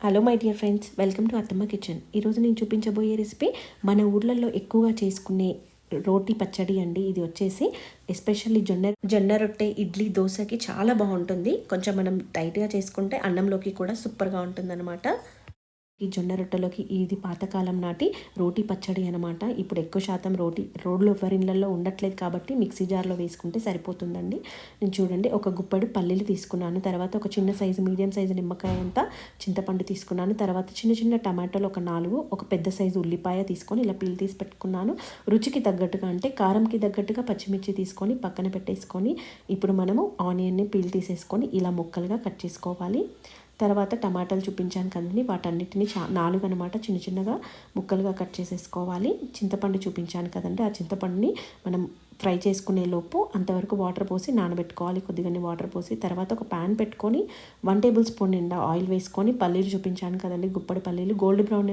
Hello my dear friends welcome to Attamma kitchen ఈరోజు నేను చూపించబోయే రెసిపీ మన ఊర్లలో ఎక్కువగా చేసుకునే రోటి పచ్చడి అండి. ఇది వచ్చేసి ఎస్పెషల్లీ జొన్న జొన్న రొట్టె ఇడ్లీ దోశకి చాలా బాగుంటుంది. కొంచెం మనం టైట్గా చేసుకుంటే అన్నంలోకి కూడా సూపర్గా ఉంటుందన్నమాట. ఈ జొన్న రొట్టెలోకి ఇది పాతకాలం నాటి రోటీ పచ్చడి అనమాట ఇప్పుడు ఎక్కువ శాతం రోటీ రోడ్లు ఎవరిళ్ళల్లో ఉండట్లేదు కాబట్టి మిక్సీ జార్లో వేసుకుంటే సరిపోతుందండి. నేను చూడండి ఒక గుప్పడి పల్లీలు తీసుకున్నాను తర్వాత ఒక చిన్న సైజు మీడియం సైజు నిమ్మకాయ అంతా చింతపండు తీసుకున్నాను తర్వాత చిన్న చిన్న టమాటోలు ఒక నాలుగు ఒక పెద్ద సైజు ఉల్లిపాయ తీసుకొని ఇలా పీల్ తీసి పెట్టుకున్నాను. రుచికి తగ్గట్టుగా అంటే కారంకి తగ్గట్టుగా పచ్చిమిర్చి తీసుకొని పక్కన పెట్టేసుకొని ఇప్పుడు మనము ఆనియన్ని పీల్ తీసేసుకొని ఇలా ముక్కలుగా కట్ చేసుకోవాలి. తర్వాత టమాటాలు చూపించాను కదండి. వాటన్నిటిని చా నాలుగు అనమాట చిన్న చిన్నగా ముక్కలుగా కట్ చేసేసుకోవాలి. చింతపండు చూపించాను కదండి. ఆ చింతపండుని మనం ఫ్రై చేసుకునే లోపు అంతవరకు వాటర్ పోసి నానబెట్టుకోవాలి. కొద్దిగానే వాటర్ పోసి తర్వాత ఒక ప్యాన్ పెట్టుకొని వన్ టేబుల్ స్పూన్ నిండా ఆయిల్ వేసుకొని పల్లీలు చూపించాను కదండి. గుప్పడి పల్లీలు గోల్డ్ బ్రౌన్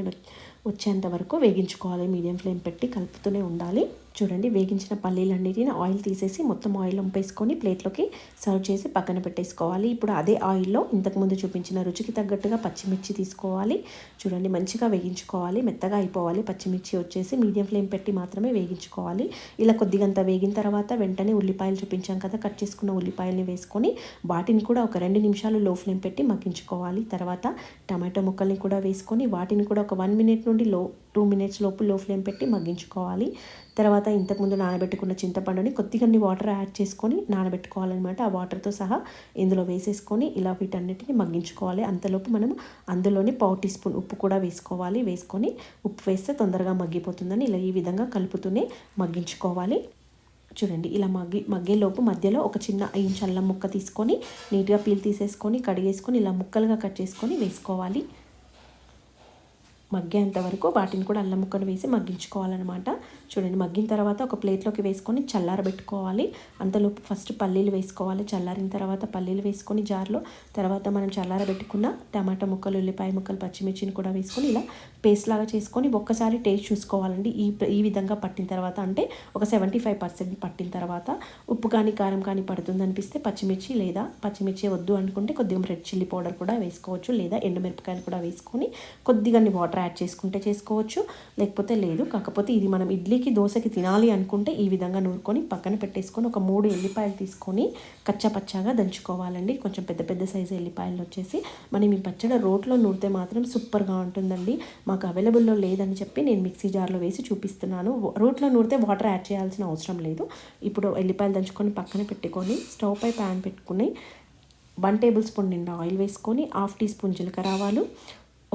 వచ్చేంత వరకు వేగించుకోవాలి. మీడియం ఫ్లేమ్ పెట్టి కలుపుతూనే ఉండాలి. చూడండి వేగించిన పల్లీలన్నిటిని ఆయిల్ తీసేసి మొత్తం ఆయిల్ ఉంపేసుకొని ప్లేట్లోకి సర్వ్ చేసి పక్కన పెట్టేసుకోవాలి. ఇప్పుడు అదే ఆయిల్లో ఇంతకుముందు చూపించిన రుచికి తగ్గట్టుగా పచ్చిమిర్చి తీసుకోవాలి. చూడండి మంచిగా వేగించుకోవాలి. మెత్తగా అయిపోవాలి. పచ్చిమిర్చి వచ్చేసి మీడియం ఫ్లేమ్ పెట్టి మాత్రమే వేగించుకోవాలి. ఇలా కొద్దిగంత వేగిన తర్వాత వెంటనే ఉల్లిపాయలు చూపించాం కదా కట్ చేసుకున్న ఉల్లిపాయల్ని వేసుకొని వాటిని కూడా ఒక రెండు నిమిషాలు లో ఫ్లేమ్ పెట్టి మగ్గించుకోవాలి. తర్వాత టమాటో ముక్కల్ని కూడా వేసుకొని వాటిని కూడా ఒక వన్ మినిట్ నుండి లో టూ మినిట్స్ లోపు లో ఫ్లేమ్ పెట్టి మగ్గించుకోవాలి. తర్వాత ఇంతకుముందు నానబెట్టుకున్న చింతపండుని కొద్దిగా వాటర్ యాడ్ చేసుకొని నానబెట్టుకోవాలన్నమాట. ఆ వాటర్తో సహా ఇందులో వేసేసుకొని ఇలా వీటన్నిటిని మగ్గించుకోవాలి. అంతలోపు మనం అందులోనే పావు టీ స్పూన్ ఉప్పు కూడా వేసుకోవాలి. వేసుకొని ఉప్పు వేస్తే తొందరగా మగ్గిపోతుందని ఇలా ఈ విధంగా కలుపుతూనే మగ్గించుకోవాలి. చూడండి ఇలా మగ్గి మగ్గేలోపు మధ్యలో ఒక చిన్న ఇంచ్ అల్లం ముక్క తీసుకొని నీట్గా పీల్ తీసేసుకొని కడిగేసుకొని ఇలా ముక్కలుగా కట్ చేసుకొని వేసుకోవాలి. మగ్గేంత వరకు వాటిని కూడా అల్లం ముక్కను వేసి మగ్గించుకోవాలన్నమాట. చూడండి మగ్గిన తర్వాత ఒక ప్లేట్లోకి వేసుకొని చల్లారబెట్టుకోవాలి. అంతలోపు ఫస్ట్ పల్లీలు వేసుకోవాలి. చల్లారిన తర్వాత పల్లీలు వేసుకొని జార్లో తర్వాత మనం చల్లారబెట్టుకున్న టమాటా ముక్కలు ఉల్లిపాయ ముక్కలు పచ్చిమిర్చిని కూడా వేసుకొని ఇలా పేస్ట్ లాగా చేసుకొని ఒక్కసారి టేస్ట్ చూసుకోవాలండి. ఈ ఈ విధంగా పట్టిన తర్వాత అంటే ఒక సెవెంటీ ఫైవ్ పర్సెంట్ పట్టిన తర్వాత ఉప్పు కానీ కారం కానీ పడుతుంది అనిపిస్తే పచ్చిమిర్చి లేదా పచ్చిమిర్చి వద్దు అనుకుంటే కొద్దిగా రెడ్ చిల్లీ పౌడర్ కూడా వేసుకోవచ్చు లేదా ఎండుమిరపకాయలు కూడా వేసుకొని కొద్దిగా వాటర్ యాడ్ చేసుకుంటే చేసుకోవచ్చు. లేకపోతే లేదు. కాకపోతే ఇది మనం ఇడ్లీకి దోశకి తినాలి అనుకుంటే ఈ విధంగా నూరుకొని పక్కన పెట్టేసుకొని ఒక మూడు ఎల్లిపాయలు తీసుకొని కచ్చపచ్చాగా దంచుకోవాలండి. కొంచెం పెద్ద పెద్ద సైజు ఎల్లిపాయలు వచ్చేసి మనం ఈ పచ్చడి రోట్లో నూరితే మాత్రం సూపర్గా ఉంటుందండి. మాకు అవైలబుల్లో లేదని చెప్పి నేను మిక్సీ జార్లో వేసి చూపిస్తున్నాను. రోట్లో నూరితే వాటర్ యాడ్ చేయాల్సిన అవసరం లేదు. ఇప్పుడు ఎల్లిపాయలు దంచుకొని పక్కన పెట్టుకొని స్టవ్ పై ప్యాన్ పెట్టుకుని వన్ టేబుల్ స్పూన్ నిండా ఆయిల్ వేసుకొని హాఫ్ టీ స్పూన్ జీలకర్ర ఆవాలు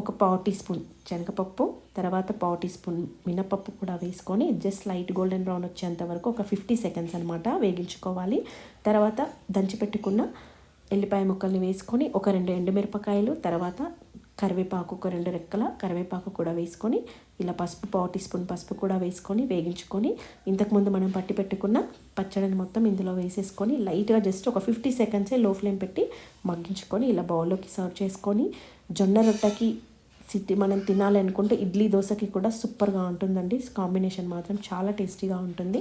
ఒక పావు టీ స్పూన్ శనగపప్పు తర్వాత పావు టీ స్పూన్ మినపప్పు కూడా వేసుకొని జస్ట్ లైట్ గోల్డెన్ బ్రౌన్ వచ్చేంత వరకు ఒక ఫిఫ్టీ సెకండ్స్ అనమాట వేగించుకోవాలి. తర్వాత దంచిపెట్టుకున్న ఎల్లిపాయ ముక్కల్ని వేసుకొని ఒక రెండు ఎండుమిరపకాయలు తర్వాత కరివేపాకు ఒక రెండు రెక్కల కరివేపాకు కూడా వేసుకొని ఇలా పసుపు పావు టీ స్పూన్ పసుపు కూడా వేసుకొని వేగించుకొని ఇంతకుముందు మనం పట్టి పెట్టుకున్న పచ్చడిని మొత్తం ఇందులో వేసేసుకొని లైట్గా జస్ట్ ఒక ఫిఫ్టీ సెకండ్సే లో ఫ్లేమ్ పెట్టి మగ్గించుకొని ఇలా బౌల్లోకి సర్వ్ చేసుకొని జొన్న రొట్టెకి సిట్టి మనం తినాలనుకుంటే ఇడ్లీ దోశకి కూడా సూపర్గా ఉంటుందండి. కాంబినేషన్ మాత్రం చాలా టేస్టీగా ఉంటుంది.